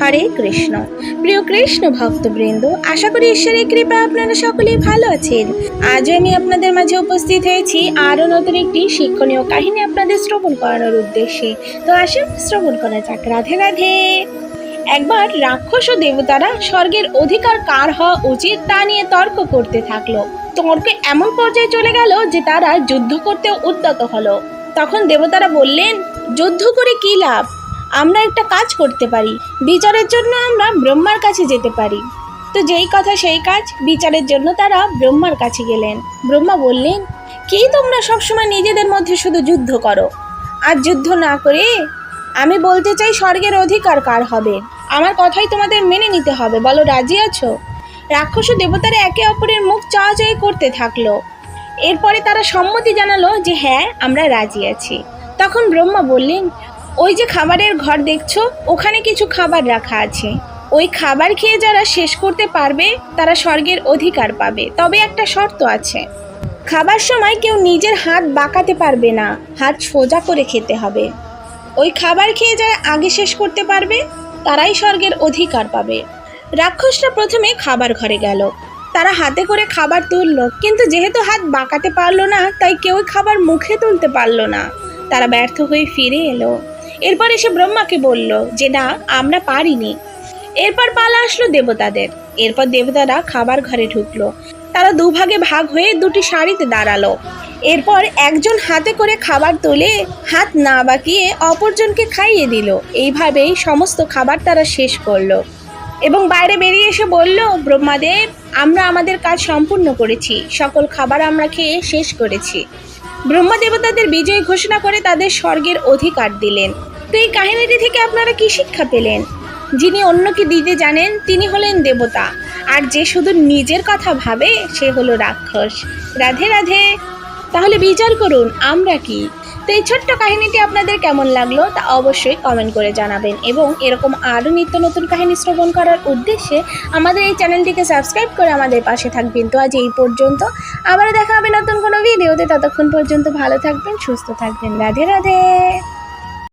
হরে কৃষ্ণ। প্রিয় কৃষ্ণ ভক্তবৃন্দ, আশা করি ঈশ্বরের কৃপা আপনারা সকলেই ভালো আছেন। আজও আমি আপনাদের মাঝে উপস্থিত হয়েছি আরও নতুন একটি শিক্ষণীয় কাহিনী আপনাদের শ্রবণ করানোর উদ্দেশ্যে। তো আসুন শ্রবণ করা যাক। রাধে রাধে। একবার রাক্ষস ও দেবতারা স্বর্গের অধিকার কার হওয়া উচিত তা নিয়ে তর্ক করতে থাকল। তর্কে এমন পর্যায়ে চলে গেল যে তারা যুদ্ধ করতে উদ্যত হলো। তখন দেবতারা বললেন, যুদ্ধ করে কি লাভ? আমরা একটা কাজ করতে পারি। বিচারের জন্য আমরা ব্রহ্মার কাছে যেতে পারি। তো যেই কথা সেই কাজ, বিচারের জন্য তারা ব্রহ্মার কাছে গেলেন। ব্রহ্মা বললেন, কি তোমরা সবসময় নিজেদের মধ্যে শুধু যুদ্ধ করো? আর যুদ্ধ না করে আমি বলতে চাই স্বর্গের অধিকার কার হবে? আমার কথাই তোমাদের মেনে নিতে হবে। বলো, রাজি আছো? রাক্ষস দেবতারা একে অপরের মুখ চাওয়াচাই করতে থাকল। এরপরে তারা সম্মতি জানালো যে হ্যাঁ আমরা রাজি আছি। তখন ব্রহ্মা বললেন ওই যে খাবারের ঘর দেখছ, ওখানে কিছু খাবার রাখা আছে। ওই খাবার খেয়ে যারা শেষ করতে পারবে, তারা স্বর্গের অধিকার পাবে। তবে একটা শর্ত আছে। খাবার সময় কেউ নিজের হাত বাঁকাতে পারবে না, হাত সোজা করে খেতে হবে। ওই খাবার খেয়ে যারা আগে শেষ করতে পারবে, তারাই স্বর্গের অধিকার পাবে। রাক্ষসরা প্রথমে খাবার ঘরে গেল। তারা হাতে করে খাবার তুললো, কিন্তু যেহেতু হাত বাঁকাতে পারল না, তাই কেউই খাবার মুখে তুলতে পারল না। তারা ব্যর্থ হয়ে ফিরে এলো। এরপর এসে ব্রহ্মাকে বলল যে, না, আমরা পারিনি। এরপর পালা আসলো দেবতাদের। এরপর দেবতারা খাবার ঘরে ঢুকলো। তারা দুভাগে ভাগ হয়ে দুটি শাড়িতে দাঁড়াল। এরপর একজন হাতে করে খাবার তুলে, হাত না বাঁকিয়ে অপরজনকে খাইয়ে দিল। এইভাবেই সমস্ত খাবার তারা শেষ করল। এবং বাইরে বেরিয়ে এসে বলল, ব্রহ্মাদেব, আমরা আমাদের কাজ সম্পূর্ণ করেছি। সকল খাবার আমরা খেয়ে শেষ করেছি। ব্রহ্মা দেবতাদের বিজয় ঘোষণা করে তাদের স্বর্গের অধিকার দিলেন। তো এই কাহিনীটি থেকে আপনারা কি শিক্ষা পেলেন? যিনি অন্যকে দিতে জানেন, তিনি হলেন দেবতা। আর যে শুধু নিজের কথা ভাবে, সে হলো রাক্ষস। রাধে রাধে। তাহলে বিচার করুন, আমরা কি? তো এই ছোট্ট কাহিনীটি আপনাদের কেমন লাগল তা অবশ্যই কমেন্ট করে জানাবেন। এবং এরকম আরও নিত্য নতুন কাহিনী শ্রবণ করার উদ্দেশ্যে আমাদের এই চ্যানেলটিকে সাবস্ক্রাইব করে আমাদের পাশে থাকবেন। তো আজ এই পর্যন্ত। আবার দেখা হবে নতুন কোনো ভিডিওতে ততক্ষণ পর্যন্ত ভালো থাকবেন, সুস্থ থাকবেন। রাধে রাধে।